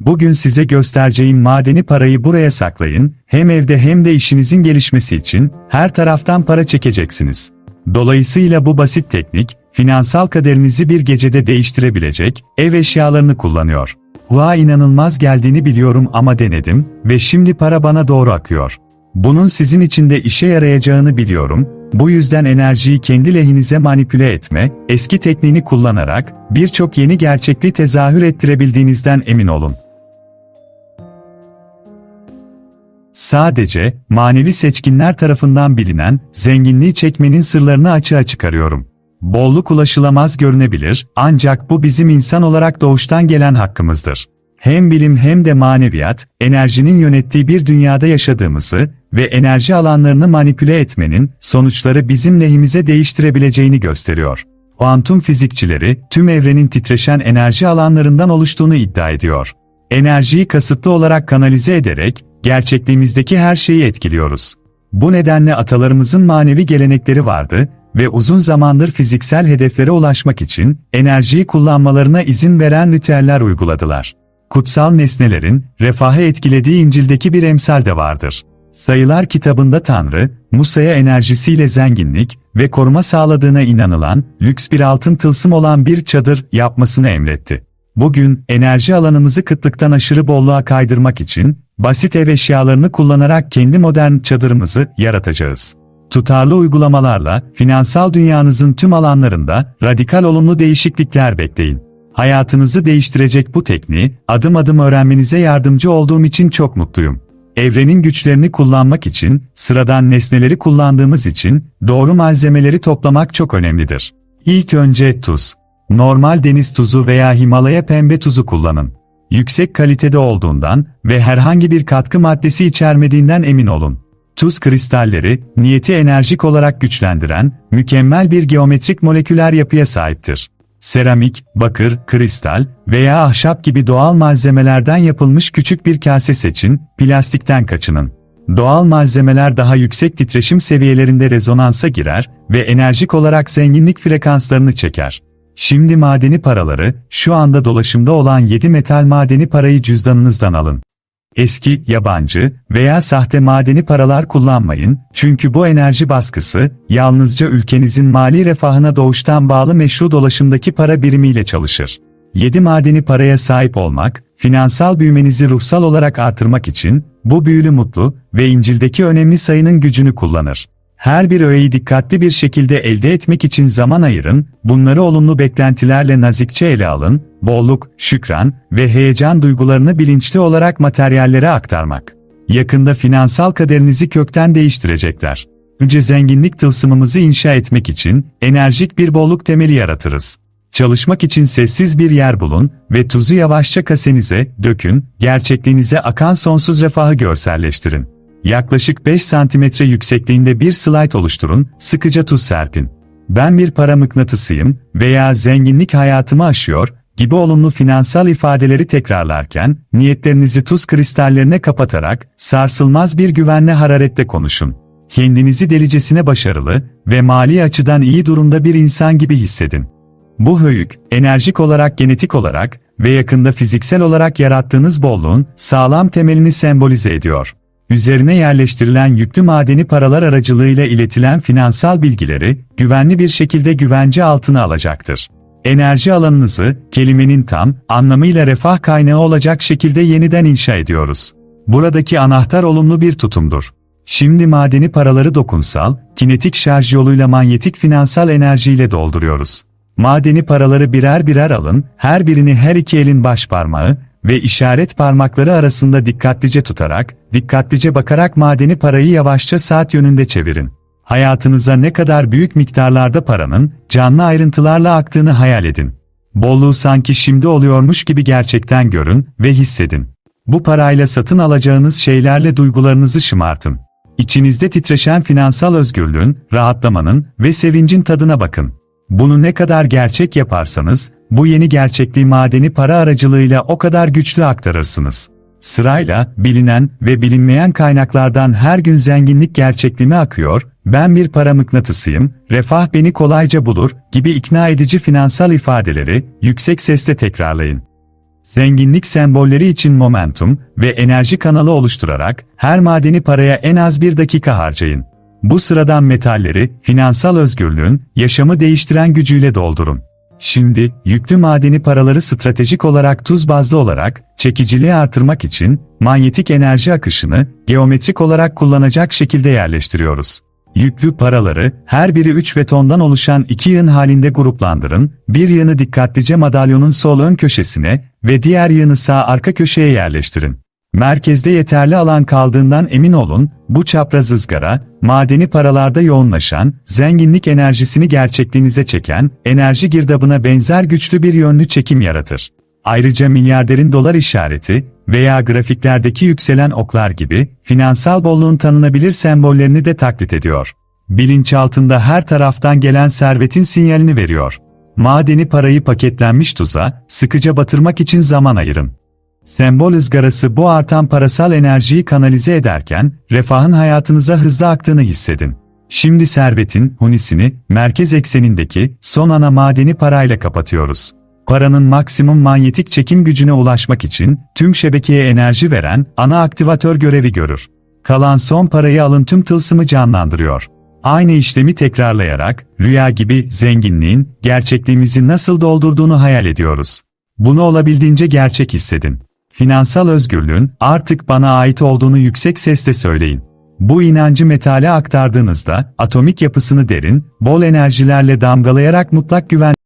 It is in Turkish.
Bugün size göstereceğim madeni parayı buraya saklayın, hem evde hem de işinizin gelişmesi için her taraftan para çekeceksiniz. Dolayısıyla bu basit teknik, finansal kaderinizi bir gecede değiştirebilecek, ev eşyalarını kullanıyor. Kulağa inanılmaz geldiğini biliyorum ama denedim ve şimdi para bana doğru akıyor. Bunun sizin için de işe yarayacağını biliyorum. Bu yüzden enerjiyi kendi lehinize manipüle etme, eski tekniğini kullanarak birçok yeni gerçekliği tezahür ettirebildiğinizden emin olun. Sadece manevi seçkinler tarafından bilinen zenginliği çekmenin sırlarını açığa çıkarıyorum. Bolluk ulaşılamaz görünebilir ancak bu bizim insan olarak doğuştan gelen hakkımızdır. Hem bilim hem de maneviyat, enerjinin yönettiği bir dünyada yaşadığımızı ve enerji alanlarını manipüle etmenin sonuçları bizim lehimize değiştirebileceğini gösteriyor. Kuantum fizikçileri tüm evrenin titreşen enerji alanlarından oluştuğunu iddia ediyor. Enerjiyi kasıtlı olarak kanalize ederek gerçekliğimizdeki her şeyi etkiliyoruz. Bu nedenle atalarımızın manevi gelenekleri vardı ve uzun zamandır fiziksel hedeflere ulaşmak için enerjiyi kullanmalarına izin veren ritüeller uyguladılar. Kutsal nesnelerin refahı etkilediği İncil'deki bir emsal de vardır. Sayılar kitabında Tanrı, Musa'ya enerjisiyle zenginlik ve koruma sağladığına inanılan, lüks bir altın tılsım olan bir çadır yapmasını emretti. Bugün, enerji alanımızı kıtlıktan aşırı bolluğa kaydırmak için, basit ev eşyalarını kullanarak kendi modern çadırımızı yaratacağız. Tutarlı uygulamalarla, finansal dünyanızın tüm alanlarında, radikal olumlu değişiklikler bekleyin. Hayatınızı değiştirecek bu tekniği, adım adım öğrenmenize yardımcı olduğum için çok mutluyum. Evrenin güçlerini kullanmak için, sıradan nesneleri kullandığımız için, doğru malzemeleri toplamak çok önemlidir. İlk önce tuz. Normal deniz tuzu veya Himalaya pembe tuzu kullanın. Yüksek kalitede olduğundan ve herhangi bir katkı maddesi içermediğinden emin olun. Tuz kristalleri, niyeti enerjik olarak güçlendiren, mükemmel bir geometrik moleküler yapıya sahiptir. Seramik, bakır, kristal veya ahşap gibi doğal malzemelerden yapılmış küçük bir kase seçin, plastikten kaçının. Doğal malzemeler daha yüksek titreşim seviyelerinde rezonansa girer ve enerjik olarak zenginlik frekanslarını çeker. Şimdi madeni paraları, şu anda dolaşımda olan 7 metal madeni parayı cüzdanınızdan alın. Eski, yabancı veya sahte madeni paralar kullanmayın, çünkü bu enerji baskısı, yalnızca ülkenizin mali refahına doğuştan bağlı meşru dolaşımdaki para birimiyle çalışır. 7 madeni paraya sahip olmak, finansal büyümenizi ruhsal olarak artırmak için, bu büyülü mutlu ve İncil'deki önemli sayının gücünü kullanır. Her bir öğeyi dikkatli bir şekilde elde etmek için zaman ayırın, bunları olumlu beklentilerle nazikçe ele alın, bolluk, şükran ve heyecan duygularını bilinçli olarak materyallere aktarmak. Yakında finansal kaderinizi kökten değiştirecekler. Önce zenginlik tılsımımızı inşa etmek için enerjik bir bolluk temeli yaratırız. Çalışmak için sessiz bir yer bulun ve tuzu yavaşça kasenize dökün, gerçekliğinize akan sonsuz refahı görselleştirin. Yaklaşık 5 santimetre yüksekliğinde bir slide oluşturun, sıkıca tuz serpin. Ben bir para mıknatısıyım veya zenginlik hayatımı aşıyor gibi olumlu finansal ifadeleri tekrarlarken, niyetlerinizi tuz kristallerine kapatarak, sarsılmaz bir güvenle hararette konuşun. Kendinizi delicesine başarılı ve mali açıdan iyi durumda bir insan gibi hissedin. Bu höyük, enerjik olarak genetik olarak ve yakında fiziksel olarak yarattığınız bolluğun sağlam temelini sembolize ediyor. Üzerine yerleştirilen yüklü madeni paralar aracılığıyla iletilen finansal bilgileri güvenli bir şekilde güvence altına alacaktır. Enerji alanınızı, kelimenin tam anlamıyla refah kaynağı olacak şekilde yeniden inşa ediyoruz. Buradaki anahtar olumlu bir tutumdur. Şimdi madeni paraları dokunsal, kinetik şarj yoluyla manyetik finansal enerjiyle dolduruyoruz. Madeni paraları birer birer alın, her birini her iki elin baş parmağı ve işaret parmakları arasında dikkatlice tutarak, dikkatlice bakarak madeni parayı yavaşça saat yönünde çevirin. Hayatınıza ne kadar büyük miktarlarda paranın, canlı ayrıntılarla aktığını hayal edin. Bolluğu sanki şimdi oluyormuş gibi gerçekten görün ve hissedin. Bu parayla satın alacağınız şeylerle duygularınızı şımartın. İçinizde titreşen finansal özgürlüğün, rahatlamanın ve sevincin tadına bakın. Bunu ne kadar gerçek yaparsanız, bu yeni gerçekliği madeni para aracılığıyla o kadar güçlü aktarırsınız. Sırayla, bilinen ve bilinmeyen kaynaklardan her gün zenginlik gerçekliğime akıyor, ben bir para mıknatısıyım, refah beni kolayca bulur gibi ikna edici finansal ifadeleri yüksek sesle tekrarlayın. Zenginlik sembolleri için momentum ve enerji kanalı oluşturarak her madeni paraya en az bir dakika harcayın. Bu sıradan metalleri finansal özgürlüğün yaşamı değiştiren gücüyle doldurun. Şimdi yüklü madeni paraları stratejik olarak tuz bazlı olarak çekiciliği artırmak için manyetik enerji akışını geometrik olarak kullanacak şekilde yerleştiriyoruz. Yüklü paraları her biri 3 betondan oluşan iki yığın halinde gruplandırın, bir yığını dikkatlice madalyonun sol ön köşesine ve diğer yığını sağ arka köşeye yerleştirin. Merkezde yeterli alan kaldığından emin olun, bu çapraz ızgara, madeni paralarda yoğunlaşan, zenginlik enerjisini gerçekliğinize çeken, enerji girdabına benzer güçlü bir yönlü çekim yaratır. Ayrıca milyarderin dolar işareti veya grafiklerdeki yükselen oklar gibi finansal bolluğun tanınabilir sembollerini de taklit ediyor. Bilinçaltında her taraftan gelen servetin sinyalini veriyor. Madeni parayı paketlenmiş tuza, sıkıca batırmak için zaman ayırın. Sembol ızgarası bu artan parasal enerjiyi kanalize ederken, refahın hayatınıza hızlı aktığını hissedin. Şimdi servetin hunisini merkez eksenindeki son ana madeni parayla kapatıyoruz. Paranın maksimum manyetik çekim gücüne ulaşmak için tüm şebekeye enerji veren ana aktivatör görevi görür. Kalan son parayı alın tüm tılsımı canlandırıyor. Aynı işlemi tekrarlayarak rüya gibi zenginliğin gerçekliğimizi nasıl doldurduğunu hayal ediyoruz. Bunu olabildiğince gerçek hissedin. Finansal özgürlüğün artık bana ait olduğunu yüksek sesle söyleyin. Bu inancı metale aktardığınızda atomik yapısını derin, bol enerjilerle damgalayarak mutlak güven